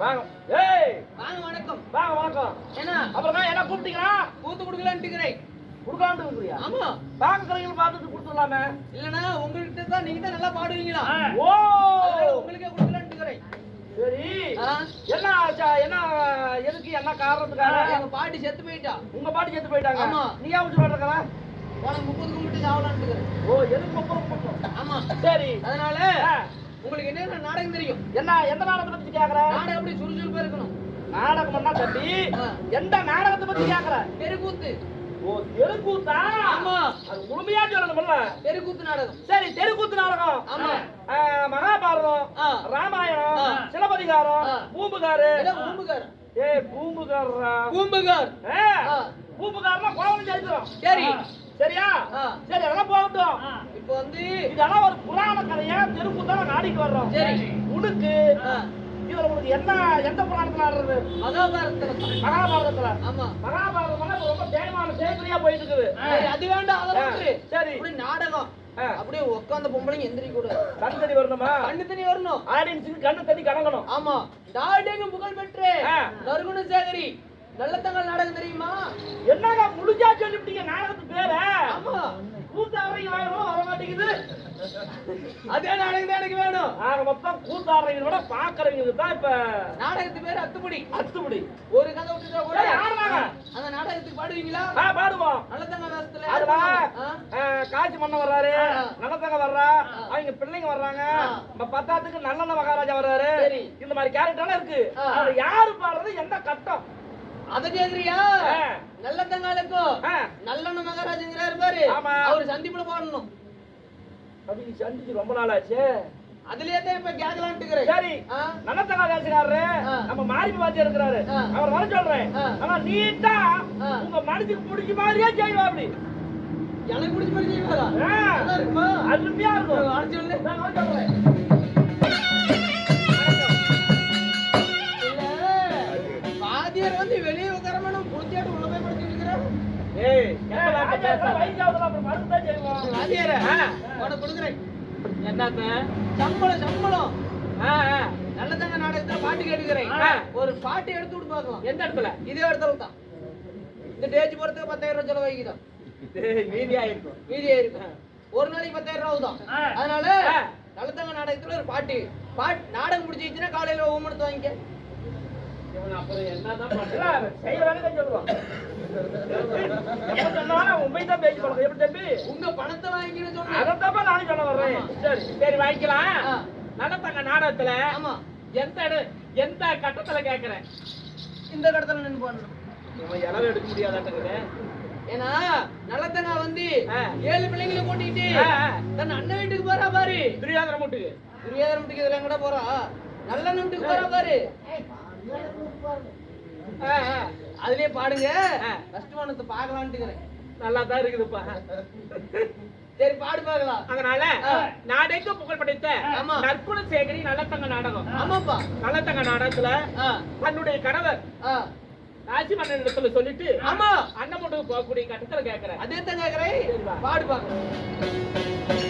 வாங்க. ஏய்! வாங்க வணக்கம். வாங்க வணக்கம். என்ன? அப்புறம் என்ன கூப்பிட்டீங்களா? கூத்து கொடுக்கலான்ட்டுக்கிறேன் கொடுக்காண்டு இருக்கிறியா? ஆமா. பாக்குறவங்க பார்த்துட்டு கொடுத்துடலாமே. இல்லனா உங்ககிட்ட தான் நீங்க தான் நல்லா பாடுவீங்களா? ஓ! உங்களுக்கே கொடுக்கலான்ட்டுக்கிறேன் சரி. என்ன ஆச்சா? என்ன எதுக்கு என்ன காரணத்துக்காக? எங்க பாட்டி செத்து போயிட்டா. உங்க பாட்டி செத்து போயிட்டாங்க. ஆமா. நீ விட்டு வரக்கற உனக்கு முப்பது கும்பிட்டு சாவலான்ட்டுக்கிறேன் ஓ எதுக்கு முப்பது மட்டும் ஆமா. சரி. அதனால உங்களுக்கு என்ன நாடகம் தெரியும்? என்ன எந்த நாடகத்தை பத்தி கேக்குற? நாடகம் எப்படி சுறுசுறுப்பா இருக்கணும். நாடகம்னா தம்பி. எந்த நாடகத்தை பத்தி கேக்குற? தெருக்கூத்து. ஓ தெருக்கூத்தா? ஆமா. அது முழுமையா சொல்லணும்ல தெருக்கூத்து நாடகம். சரி தெருக்கூத்து நாடகம். ஆமா. மகாபாரதம். ராமாயணம். சிலப்பதிகாரம். பூம்புகாரு. பூம்புகார்? ஏய் பூம்புகாரா. பூம்புகார். பூம்புகாரனா சரி. சரியா. சரி அதெல்லாம் போகட்டும். இப்போ வந்து இதெல்லாம் ஒரு புராண கதையா? தெருக்கூத்தால நாடிக்கு வர்றோம். சரி. உனக்கு இதுல உனக்கு என்ன எந்த புராணத்துல ஆடுறது? மகாபாரதத்துல. தான். மகாபாரதத்துல. ஆமா. மகாபாரதம் ரொம்ப தேய்மான சேகரியா போயிட்டு இருக்குது அது வேண்டாம் விட்டுரு. சரி. அப்படி நாடகம். அப்படியே உட்காந்த பொம்பளைங்க எந்திரிக்க கூடாது. கண் தண்ணி வரணுமா? கண்ணு தண்ணி வரணும். ஆடியன்ஸுக்கு கண்ணு தண்ணி கலங்கணும். ஆமா. நாடகம் புகழ் பெற்று ஆ. நறுகுணசேகரி நல்ல தங்கள் நாடகம் தெரியுமா? என்னங்க முடிஞ்சா சொல்லிவிட்டீங்க நாடகத்து பேர? ஆமா. வேணும் மாட்டேங்குது அதே நாடகம் தான் எனக்கு வேணும். ஆக மொத்தம் கூத்தாடுறீங்க விட பாக்குறவங்களுக்கு தான் இப்ப நாடகத்து பேர் அத்துப்படி அத்துப்படி ஒரு கதை விட்டுட்டா கூட ஆடுவாங்க. அந்த நாடகத்துக்கு பாடுவீங்களா? ஆ, பாடுவோம். நல்ல தங்க வேஷத்துல அதுவா காட்சி மன்ன வர்றாரு. ஆ. நலத்தங்க வர்றா. அவங்க பிள்ளைங்க வர்றாங்க. நம்ம பத்தாத்துக்கு நல்லெண்ண மகாராஜா வர்றாரு. இந்த மாதிரி கேரக்டர்லாம் இருக்கு. ஆ. அதுல யாரு பாடுறது? எந்த கட்டம்? அத கேக்குறியா. நல்ல தங்காலுக்கும். நல்லண்ண மகாராஜங்கிறாரு பாரு. அவர் சந்திப்புல பாடணும். அப்படி நீ சந்திச்சு ரொம்ப நாள் ஆச்சு அதுலயே தான் இப்ப கேட்கலான்ட்டு சரி பேசுறாரு. ஆ. நம்ம மாறி பாத்தி இருக்கிறாரு. அவர் வர சொல்றேன். ஆனா நீட்டா. உங்க மனசுக்கு பிடிச்ச மாதிரியே செய்வா அப்படி எனக்கு பிடிச்ச மாதிரி செய்வாரா? அருமையா இருக்கும். நான் வர சொல்றேன். உனக்கு கொடுக்குறேன் என்னத்த சம்பளம் நாடகத்துல பாட்டு கேட்டுக்கிறேன். ஒரு பாட்டு எடுத்து விட்டு பார்க்கலாம் எந்த இடத்துல இதே இடத்துல தான் இந்த டேஜ் போறதுக்கு பத்தாயிரம் ரூபாய் செலவாகிதான் மீதியா இருக்கும் மீதியா இருக்கும் ஒரு நாளைக்கு பத்தாயிரம் ரூபாய் தான். அதனால ஆ. நல்லத்தங்க நாடகத்துல ஒரு பாட்டு பாட்டு நாடகம் முடிச்சிச்சுன்னா காலையில எடுத்து வாங்கிக்க உங்க பணத்தை வாங்கின்னு சொன்னேன் அதைத்தான்ப்பா நானும் சொல்ல வர்றேன். சரி, சரி, வாங்கிக்கலாம். நடத்தங்க நாடகத்துல ஆமா எந்த எந்த கட்டத்துல கேக்குறேன் இந்த கடத்துல நின்று பண்ணணும் இவன் இளவு எடுக்க முடியாதாட்டுக்குது. ஏன்னா நல்லத்தங்க வந்து. ஏழு பிள்ளைங்களை ஆ. தன் அண்ணன் வீட்டுக்கு போறா பாரு துரியோதன மூட்டுக்கு. துரியோதன வீட்டுக்கு இதுல எங்கடா போறா நல்ல வீட்டுக்கு போறா பாரு. அதுலயே பாடுங்க. ஆ. கஷ்டமானத்தை பார்க்கலான்ட்டு நல்லா தான் இருக்குதுப்பா. சரி பாடு பார்க்கலாம். அதனால. நாடெங்க புகழ் படைத்த. நற்குண சேகரி நல்லத்தங்க நாடகம். ஆமாப்பா. நல்லத்தங்க நாடகத்துல தன்னுடைய கணவர் ராசி மன்னன் இடத்துல சொல்லிட்டு ஆமா. அண்ணன் மட்டும் போகக்கூடிய கட்டத்துல கேக்குறேன். அதே தான் கேக்குறேன். பாடு பார்க்கலாம்.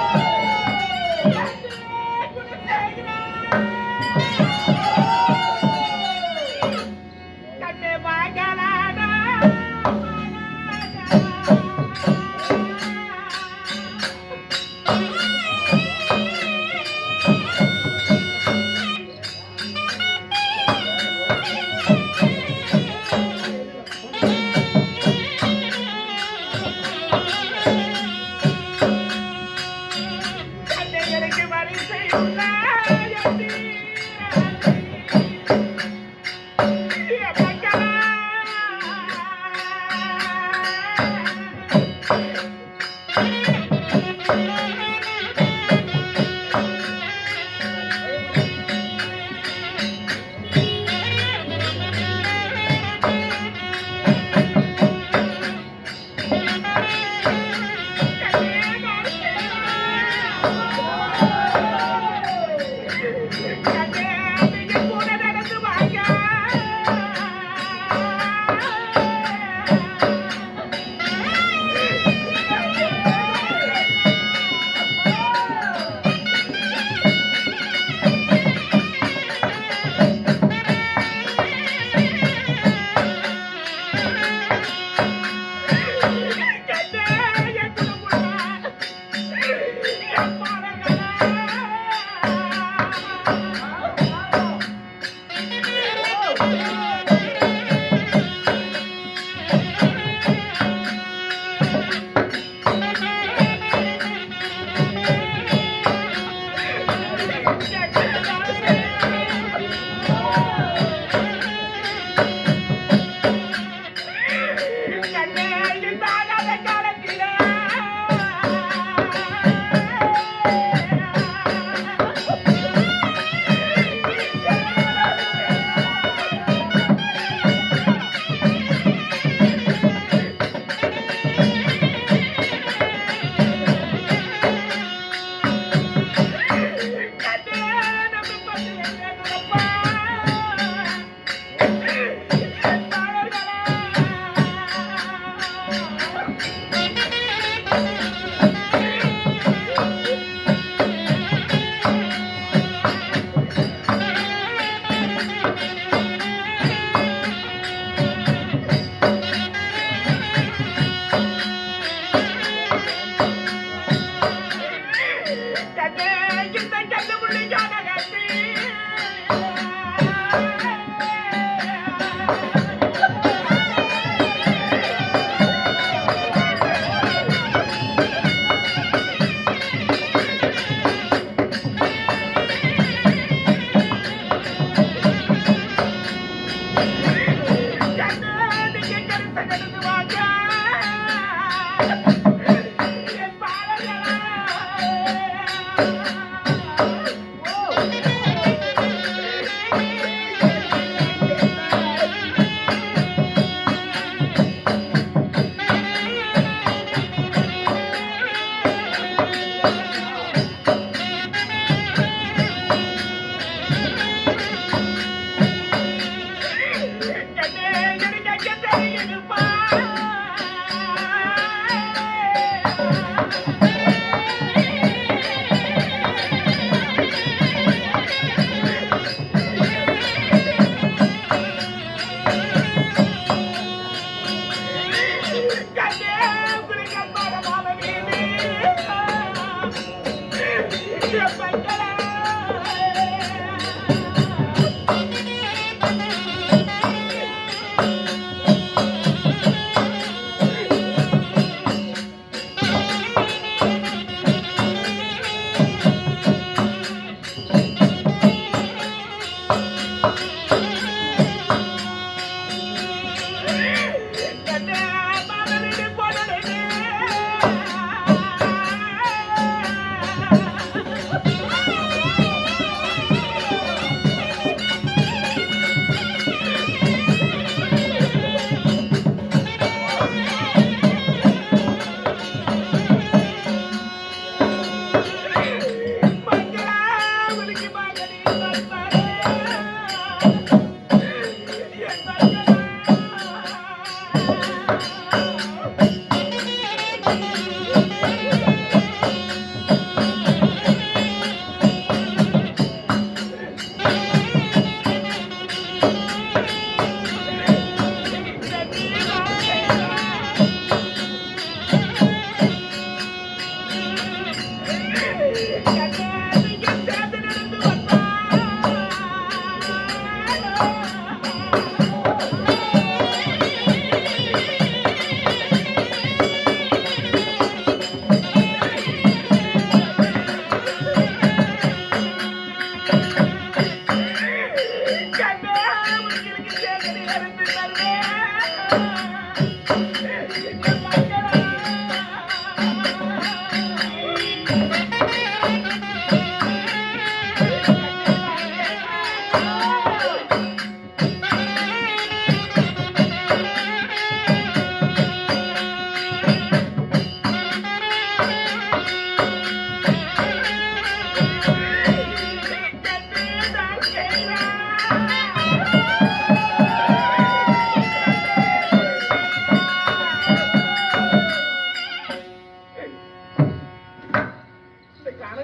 ಕಟ್ಟದೆ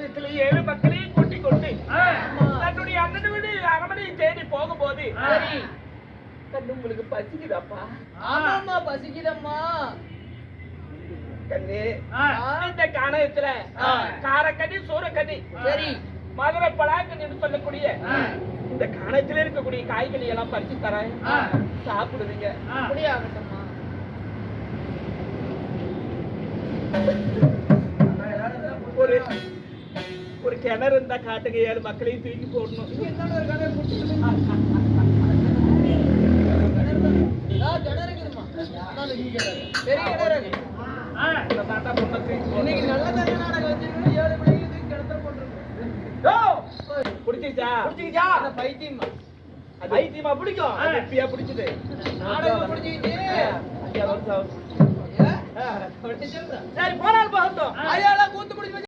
கனகத்துல ஏழு மக்களையும் கூட்டிக் கொண்டு தன்னுடைய அண்ணன் வீடு அரமனையை தேடி போகும்போது சரி. கண்ணு உங்களுக்கு பசிக்குதாப்பா ஆமாம்மா பசிக்குதம்மா கண்ணு. இந்த கனகத்துல ஆ. காரக்கண்ணி சூரக்கண்ணி சரி மதுரை பலாக்கண்ணி சொல்லக்கூடிய. இந்த கணத்துல இருக்கக்கூடிய காய்கறி எல்லாம் பறிச்சு தரேன். சாப்பிடுவீங்க ஒரு ஒரு கிணறு இருந்தா காட்டுங்க ஏழு மக்களையும் தூக்கி போடணும்! பிடிச்சிச்சா பைத்தியம்மா. அது ஐத்தியமா பிடிக்கும் அது இப்பயா பிடிச்சது நாடகம் பிடிச்சிக்கிச்சு. அஞ்சு வருஷம் ஆகுது. ஏ? அப்படி சொல்றா. சரி போலாம்